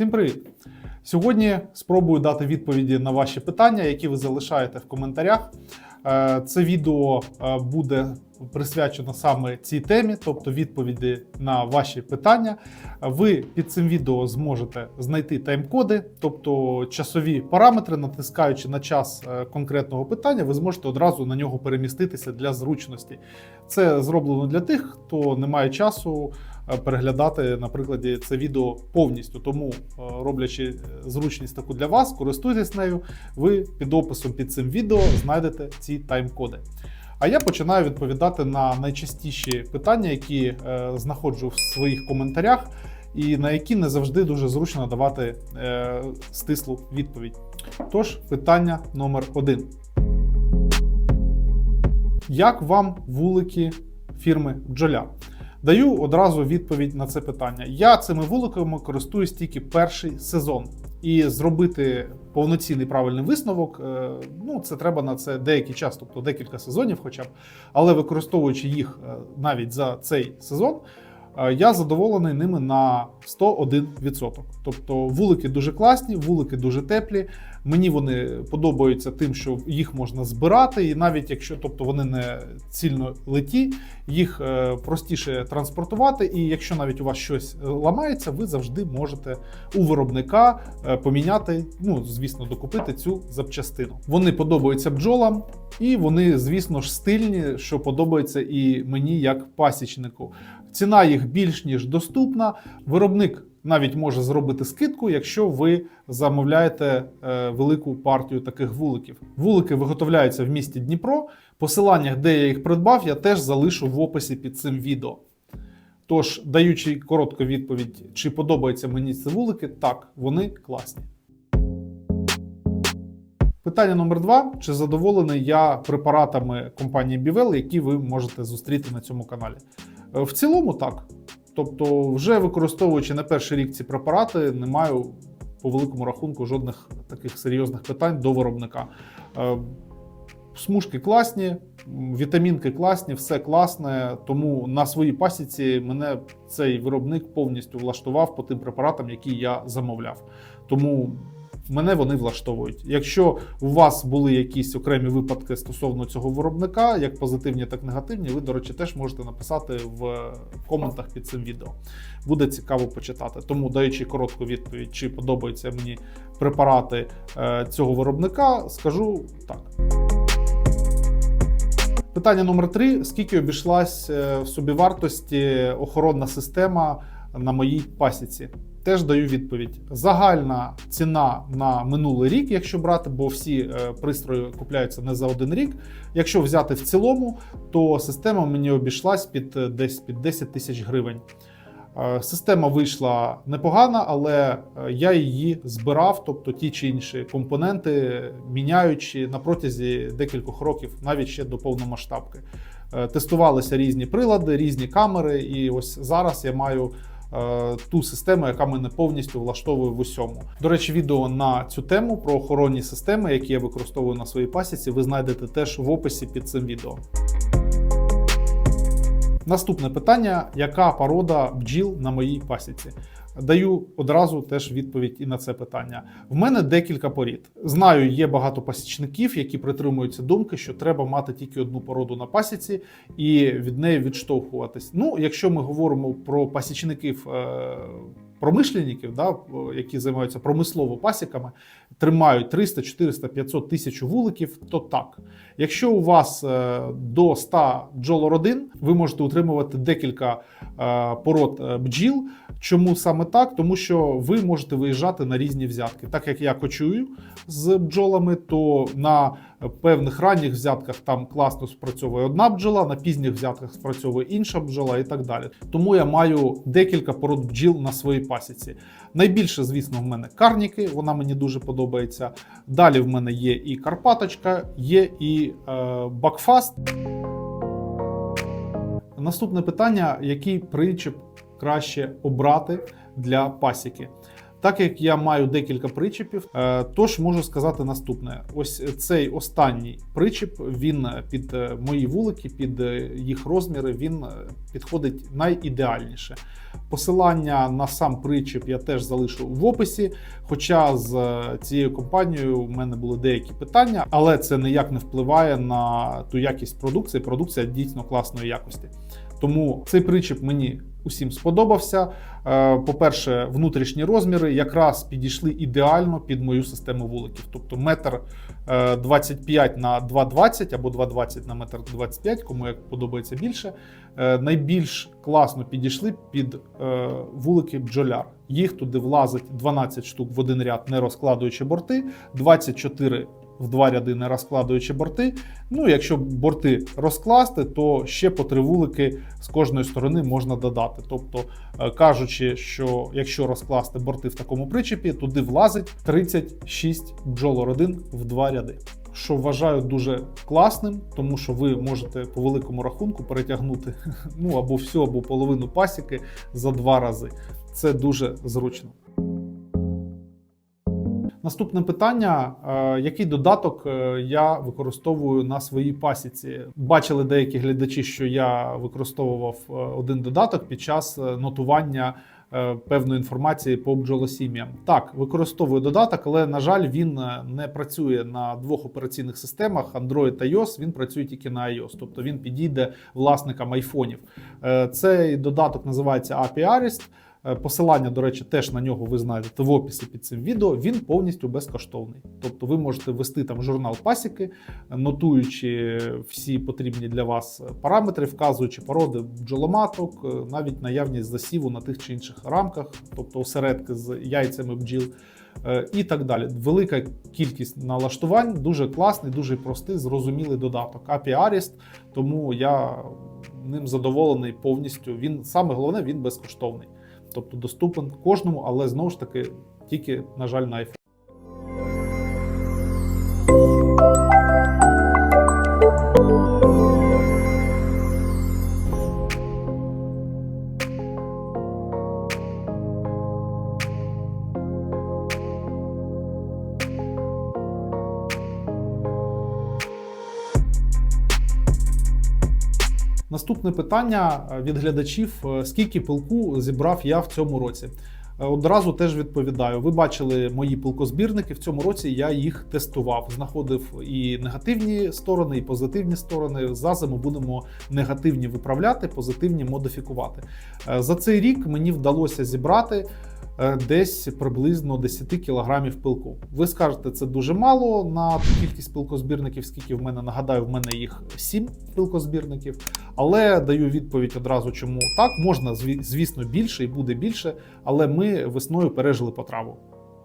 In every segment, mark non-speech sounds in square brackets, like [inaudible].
Всім привіт! Сьогодні спробую дати відповіді на ваші питання, які ви залишаєте в коментарях. Е, Це відео е, буде присвячено саме цій темі, тобто відповіді на ваші питання. Ви під цим відео зможете знайти тайм-коди, тобто часові параметри, натискаючи на час е, конкретного питання, ви зможете одразу на нього переміститися для зручності. Це зроблено для тих, хто не має часу переглядати, наприклад, це відео повністю. Тому, е, роблячи зручність таку для вас, користуйтесь нею. Ви під описом під цим відео знайдете ці тайм-коди. А я починаю відповідати на найчастіші питання, які е, знаходжу в своїх коментарях, і на які не завжди дуже зручно давати е, стислу відповідь. Тож, питання номер один. Як вам вулики фірми Бджоля? Даю одразу відповідь на це питання. Я цими вуликами користуюсь тільки перший сезон. І зробити повноцінний правильний висновок, е, ну це треба на це деякий час, тобто декілька сезонів, хоча б. Але використовуючи їх е, навіть за цей сезон, я задоволений ними на 101%. Тобто вулики дуже класні, вулики дуже теплі. Мені вони подобаються тим, що їх можна збирати, і навіть якщо тобто вони не цільно леті, їх е, простіше транспортувати. І якщо навіть у вас щось е, ламається, ви завжди можете у виробника е, поміняти, ну звісно, докупити цю запчастину. Вони подобаються бджолам, і вони, звісно ж, стильні, що подобається і мені як пасічнику. Ціна їх більш ніж доступна. Виробник навіть може зробити скидку, якщо ви замовляєте е, велику партію таких вуликів. Вулики виготовляються в місті Дніпро. Посилання, де я їх придбав, я теж залишу в описі під цим відео. Тож, даючи коротку відповідь, чи подобаються мені ці вулики, так, вони класні. Питання номер два: чи задоволений я препаратами компанії Bivel, які ви можете зустріти на цьому каналі? Е, В цілому так. Тобто, вже використовуючи на перший рік ці препарати, не маю по великому рахунку жодних таких серйозних питань до виробника. Е, Смужки класні, вітамінки класні, все класне. Тому на своїй пасіці мене цей виробник повністю влаштував по тим препаратам, які я замовляв. Тому мене вони влаштовують. Якщо у вас були якісь окремі випадки стосовно цього виробника, як позитивні, так і негативні, ви, до речі, теж можете написати в коментах під цим відео. Буде цікаво почитати. Тому, даючи коротку відповідь, чи подобаються мені препарати е, цього виробника, скажу так. Питання номер три: скільки обійшлась е, в собівартості охоронна система на моїй пасіці? Теж даю відповідь. Загальна ціна на минулий рік, якщо брати, бо всі е, пристрої купляються не за один рік. Якщо взяти в цілому, то система мені обійшлась під е, десь під 10 тисяч гривень. Е, Система вийшла непогана, але я її збирав, тобто ті чи інші компоненти, міняючи на протязі декількох років, навіть ще до повномасштабки. Тестувалися різні прилади, різні камери, і ось зараз я маю ту систему, яка мене повністю влаштовує в усьому. До речі, відео на цю тему про охоронні системи, які я використовую на своїй пасіці, ви знайдете теж в описі під цим відео. Наступне питання: яка порода бджіл на моїй пасіці? Даю одразу теж відповідь і на це питання. В мене декілька порід. Знаю, є багато пасічників, які притримуються думки, що треба мати тільки одну породу на пасіці і від неї відштовхуватись. Ну, якщо ми говоримо про пасічників. Промишленників, да, які займаються промислово пасіками, тримають 300, 400, 500 тисяч вуликів, то так. Якщо у вас е, до 100 бджолородин, ви можете утримувати декілька е, пород е, бджіл. Чому саме так? Тому що ви можете виїжджати на різні взятки. Так як я кочую з бджолами, то на певних ранніх взятках там класно спрацьовує одна бджола, на пізніх взятках спрацьовує інша бджола і так далі. Тому я маю декілька пород бджіл на своїй пасіці. Найбільше, звісно, в мене карніки, вона мені дуже подобається. Далі в мене є і Карпаточка, є і е, Бакфаст. Наступне питання: який причеп краще обрати для пасіки? Так як я маю декілька причепів, е, тож можу сказати наступне: ось цей останній причеп, він під е, мої вулики, під е, їх розміри, він е, підходить найідеальніше. Посилання на сам причеп я теж залишу в описі. Хоча з е, цією компанією в мене були деякі питання, але це ніяк не впливає на ту якість продукції. Продукція дійсно класної якості. Тому цей причіп мені усім сподобався. Е, По-перше, внутрішні розміри якраз підійшли ідеально під мою систему вуликів. Тобто метр е, 25 на 2,20 або 2,20 на метр 25, кому як подобається більше. Е, Найбільш класно підійшли під е, вулики бджоляр. Їх туди влазить 12 штук в один ряд, не розкладуючи борти, 24 в два ряди, не розкладуючи борти. Ну, якщо борти розкласти, то ще по три вулики з кожної сторони можна додати. Тобто, е, кажучи, що якщо розкласти борти в такому причепі, туди влазить 36 бджолородин в два ряди. Що вважаю дуже класним, тому що ви можете по великому рахунку перетягнути [laughs] ну або всю, або половину пасіки за два рази. Це дуже зручно. Наступне питання: Е, який додаток е, я використовую на своїй пасіці? Бачили деякі глядачі, що я використовував е, один додаток під час нотування певної інформації по бджолосім'ям. Так, використовую додаток, але на жаль, він не працює на двох операційних системах Android та iOS. Він працює тільки на iOS, тобто він підійде власникам айфонів. Цей додаток називається API Arist. Е, Посилання, до речі, теж на нього ви знайдете в описі під цим відео. Він повністю безкоштовний. Тобто ви можете ввести там журнал пасіки, нотуючи всі потрібні для вас параметри, вказуючи породи бджоломаток, е, навіть наявність засіву на тих чи інших рамках, тобто осередки з яйцями бджіл. е, І так далі. Велика кількість налаштувань, дуже класний, дуже простий, зрозумілий додаток. API Arist, тому я ним задоволений повністю. Він саме головне, він безкоштовний. Тобто доступен кожному, але знову ж таки тільки, на жаль, на iPhone. Наступне питання е, від глядачів: е, скільки пилку зібрав я в цьому році? Е, Одразу теж відповідаю. Ви бачили мої пилкозбірники. В цьому році я їх тестував. Знаходив і негативні сторони, і позитивні сторони. За зиму будемо негативні виправляти, позитивні модифікувати. За цей рік мені вдалося зібрати десь приблизно 10 кілограмів пилку. Ви скажете, це дуже мало на кількість пилкозбірників, скільки в мене нагадаю, в мене їх 7 пилкозбірників. Але даю відповідь одразу, чому так можна, звісно, більше і буде більше, але ми весною пережили потраву.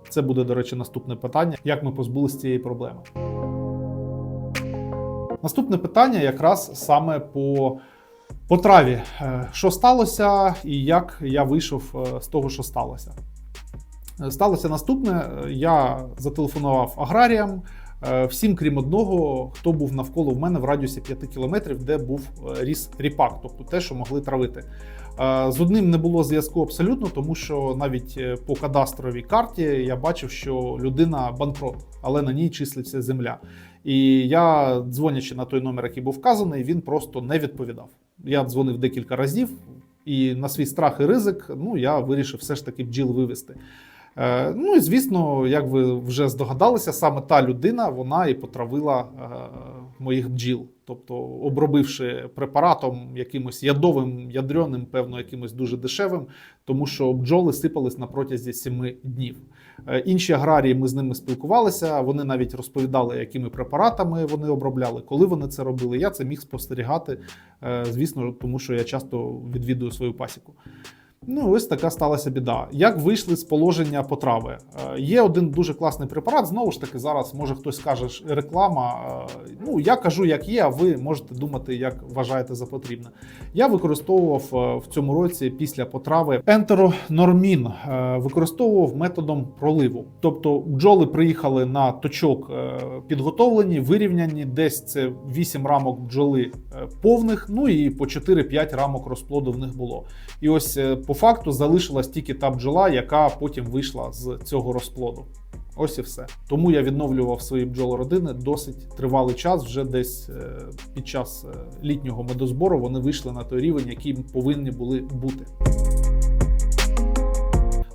Це буде, до речі, наступне питання: як ми позбулися цієї проблеми. Наступне питання якраз саме по, по траві. Е, Що сталося і як я вийшов е, з того, що сталося? Е, Сталося наступне: я зателефонував аграріям. Всім, крім одного, хто був навколо в мене в радіусі 5 кілометрів, де був ріс ріпак, тобто те, що могли травити. З одним не було зв'язку абсолютно, тому що навіть по кадастровій карті я бачив, що людина банкрот, але на ній числиться земля. І я, дзвонячи на той номер, який був вказаний, він просто не відповідав. Я дзвонив декілька разів, і на свій страх і ризик, ну я вирішив все ж таки бджіл вивести. Е, Ну і звісно, як ви вже здогадалися, саме та людина вона і потравила е, моїх бджіл. Тобто, обробивши препаратом якимось ядовим, ядреним, певно, якимось дуже дешевим, тому що бджоли сипались на протязі 7 днів. Е, Інші аграрії ми з ними спілкувалися. Вони навіть розповідали, якими препаратами вони обробляли, коли вони це робили. Я це міг спостерігати, е, звісно, тому що я часто відвідую свою пасіку. Ну, ось така сталася біда. Як вийшли з положення потрави? Е, Є один дуже класний препарат. Знову ж таки, зараз може хтось скаже реклама. Е, Ну я кажу, як є, а ви можете думати, як вважаєте за потрібне. Я використовував е, в цьому році після потрави ентеронормін, використовував методом проливу. Тобто бджоли приїхали на точок підготовлені, вирівняні. Десь це 8 рамок бджоли повних, ну і по 4-5 рамок розплоду в них було. І ось по факту залишилась тільки та бджола, яка потім вийшла з цього розплоду. Ось і все. Тому я відновлював свої бджолородини досить тривалий час. Вже десь е, під час е, літнього медозбору вони вийшли на той рівень, який повинні були бути.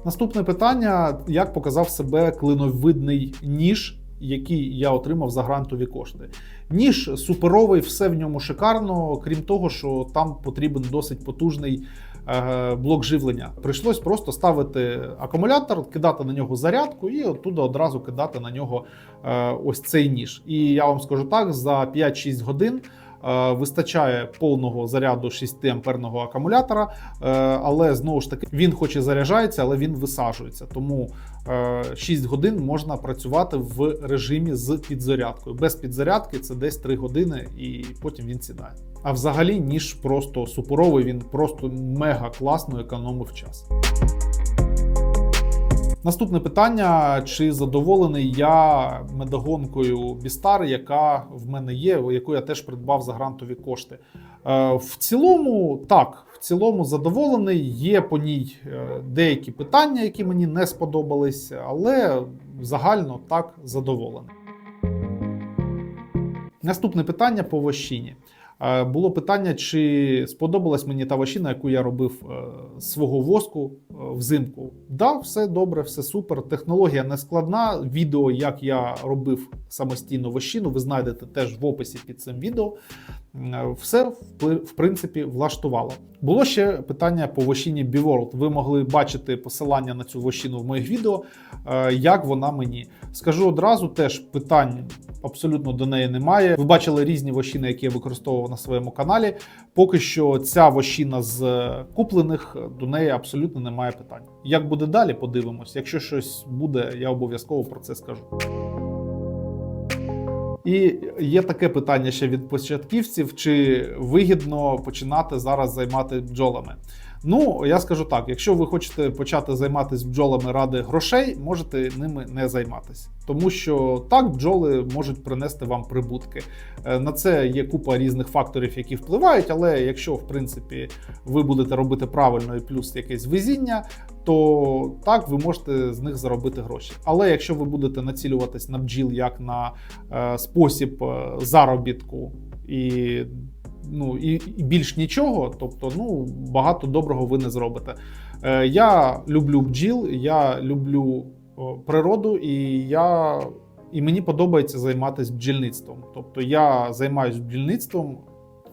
Наступне питання: як показав себе клиновидний ніж, який я отримав за грантові кошти? Ніж суперовий, все в ньому шикарно, крім того, що там потрібен досить потужний е, блок живлення. Прийшлось просто ставити акумулятор, кидати на нього зарядку і оттуда одразу кидати на нього е, ось цей ніж. І я вам скажу так: за 5-6 годин. Е, Вистачає повного заряду 6 амперного акумулятора, е, але знову ж таки він хоч і заряджається, але він висаджується. Тому е, 6 годин можна працювати в режимі з підзарядкою. Без підзарядки це десь 3 години, і потім він сідає. А взагалі ніж просто суперовий, він просто мега класно економив час. Наступне питання: чи задоволений я медогонкою Бістар, яка в мене є, яку я теж придбав за грантові кошти? Е, В цілому, так, в цілому задоволений. Є по ній е, деякі питання, які мені не сподобались, але загально так задоволений. Наступне питання по вощині. Було питання, чи сподобалась мені та вощина, яку я робив е, свого воску е, взимку. Да, все добре, все супер. Технологія не складна. Відео, як я робив самостійно вощину, ви знайдете теж в описі під цим відео. Е, Все в принципі влаштувало. Було ще питання по вощині BeWorld. Ви могли бачити посилання на цю вощину в моїх відео, е, як вона мені. Скажу одразу, теж питань абсолютно до неї немає. Ви бачили різні вощини, які я використовував на своєму каналі. Поки що ця вощина з куплених до неї абсолютно немає питань. Як буде далі, подивимось. Якщо щось буде, я обов'язково про це скажу. І є таке питання ще від початківців: чи вигідно починати зараз займати бджолами? Ну, я скажу так: якщо ви хочете почати займатися бджолами ради грошей, можете ними не займатися. Тому що так бджоли можуть принести вам прибутки. Е, На це є купа різних факторів, які впливають. Але якщо в принципі ви будете робити правильно і плюс якесь везіння, то так ви можете з них заробити гроші. Але якщо ви будете націлюватись на бджіл як на е, спосіб е, заробітку і ну і, і більш нічого, тобто ну багато доброго ви не зробите. Е, я люблю бджіл, я люблю природу, і я і мені подобається займатися бджільництвом. Тобто я займаюся бджільництвом.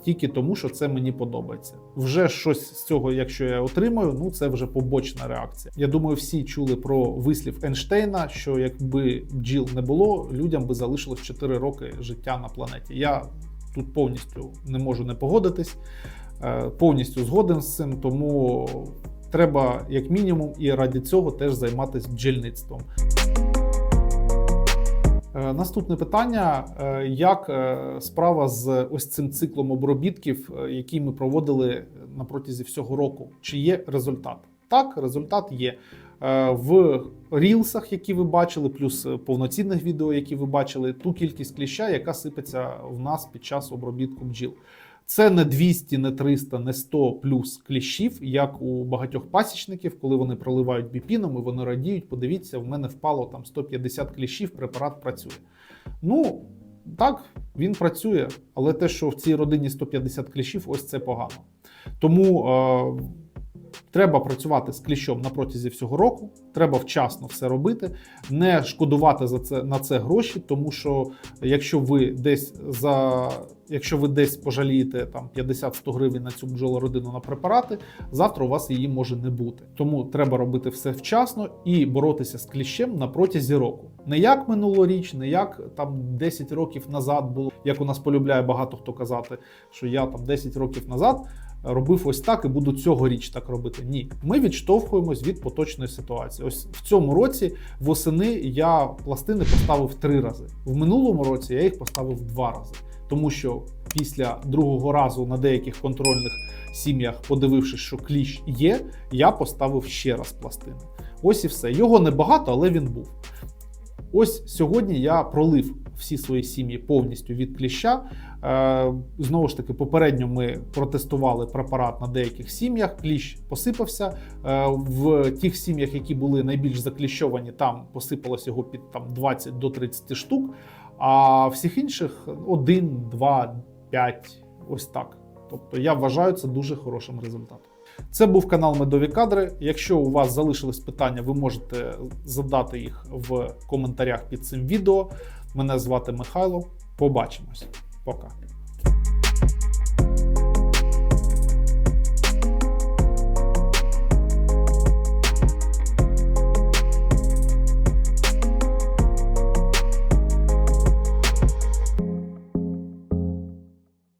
Тільки тому, що це мені подобається. Вже щось з цього, якщо я отримаю, ну це вже побочна реакція. Я думаю, всі чули про вислів Ейнштейна, що якби бджіл не було, людям би залишилось 4 роки життя на планеті. Я тут повністю не можу не погодитись, е, повністю згоден з цим, тому треба, як мінімум, і раді цього теж займатися бджільництвом. Е, Наступне питання: Е, як справа з ось цим циклом обробітків, який ми проводили на протязі всього року? Чи є результат? Так, результат є. Е, В рілсах, які ви бачили, плюс е, повноцінних відео, які ви бачили, ту кількість кліща, яка сипеться в нас під час обробітку бджіл. Це не 200, не 300, не 100 плюс кліщів, як у багатьох пасічників, коли вони проливають біпіном і вони радіють. Подивіться, в мене впало там 150 кліщів, препарат працює. Ну так, він працює, але те, що в цій родині 150 кліщів, ось це погано. Тому е, треба працювати з кліщом на протязі всього року. Треба вчасно все робити, не шкодувати за це на це гроші, тому що якщо ви десь за якщо ви десь пожалієте там 50-100 гривень на цю бджолородину на препарати, завтра у вас її може не бути. Тому треба робити все вчасно і боротися з кліщем на протязі року. Не як минулоріч, не як там 10 років назад було, як у нас полюбляє багато хто казати, що я там 10 років назад робив ось так і буду цьогоріч так робити. Ні, ми відштовхуємось від поточної ситуації. Ось в цьому році восени я пластини поставив три рази. В минулому році я їх поставив два рази, тому що після другого разу на деяких контрольних сім'ях, подивившись, що кліщ є, я поставив ще раз пластини. Ось і все. Його небагато, але він був. Ось сьогодні я пролив всі свої сім'ї повністю від кліща. Е, Знову ж таки, попередньо ми протестували препарат на деяких сім'ях. Кліщ посипався. Е, В тих сім'ях, які були найбільш закліщовані, там посипалось його під там 20 до 30 штук. А всіх інших 1, 2, 5, ось так. Тобто я вважаю це дуже хорошим результатом. Це був канал Медові Кадри. Якщо у вас залишились питання, ви можете задати їх в коментарях під цим відео. Мене звати Михайло. Побачимось. Пока.